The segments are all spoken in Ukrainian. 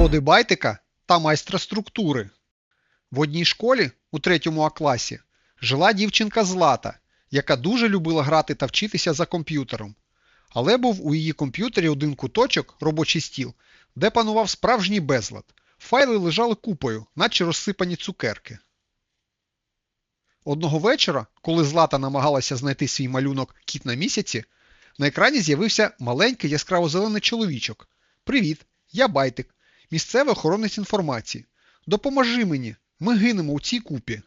Пригоди байтика та майстра структури. В одній школі у третьому А класі жила дівчинка Злата, яка дуже любила грати та вчитися за комп'ютером. Але був у її комп'ютері один куточок, робочий стіл, де панував справжній безлад. Файли лежали купою, наче розсипані цукерки. Одного вечора, коли Злата намагалася знайти свій малюнок кіт на місяці, на екрані з'явився маленький яскраво-зелений чоловічок. Привіт, я Байтик, місцевий охоронець інформації. Допоможи мені, ми гинемо у цій купі.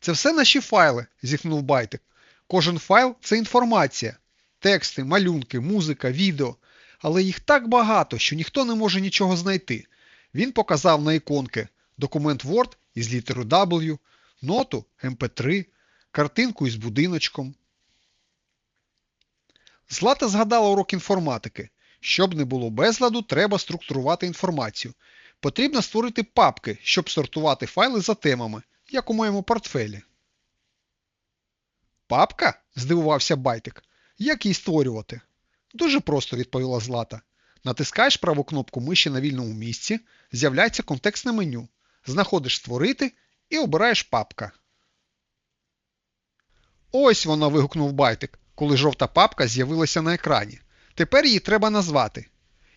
Це все наші файли, зіхнув Байтик. Кожен файл це інформація. Тексти, малюнки, музика, відео. Але їх так багато, що ніхто не може нічого знайти. Він показав на іконки документ Word із літерою W, ноту MP3, картинку із будиночком. Злата згадала урок інформатики. Щоб не було безладу, треба структурувати інформацію. Потрібно створити папки, щоб сортувати файли за темами, як у моєму портфелі. Папка? здивувався Байтик. Як її створювати? Дуже просто, відповіла Злата. Натискаєш праву кнопку миші на вільному місці, з'являється контекстне меню. Знаходиш Створити і обираєш папка. Ось вона. вигукнув Байтик, коли жовта папка з'явилася на екрані. Тепер її треба назвати.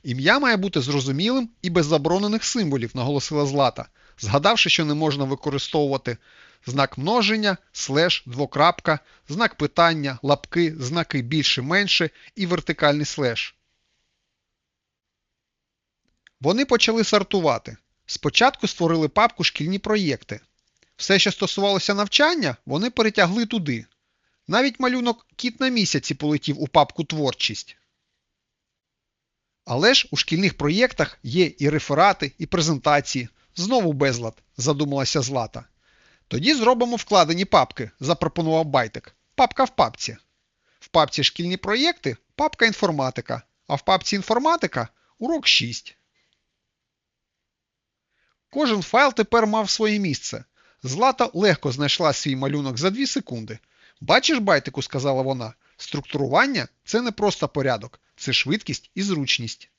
Ім'я має бути зрозумілим і без заборонених символів, наголосила Злата, згадавши, що не можна використовувати знак множення, слеш, двокрапка, знак питання, лапки, знаки більше менше і вертикальний слеш. Вони почали сортувати. Спочатку створили папку шкільні проєкти. Все, що стосувалося навчання, вони перетягли туди. Навіть малюнок кіт на місяці полетів у папку творчість. Але ж у шкільних проєктах є і реферати, і презентації. Знову безлад, задумалася Злата. Тоді зробимо вкладені папки, запропонував Байтик. Папка в папці. В папці шкільні проєкти папка інформатика, а в папці інформатика урок 6. Кожен файл тепер мав своє місце. Злата легко знайшла свій малюнок за 2 секунди. Бачиш, Байтику, сказала вона, структурування це не просто порядок, це швидкість і зручність.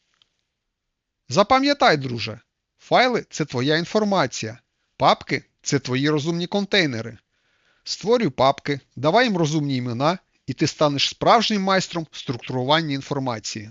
Запам'ятай, друже, файли це твоя інформація, папки це твої розумні контейнери. Створюй папки, давай їм розумні імена, і ти станеш справжнім майстром структурування інформації.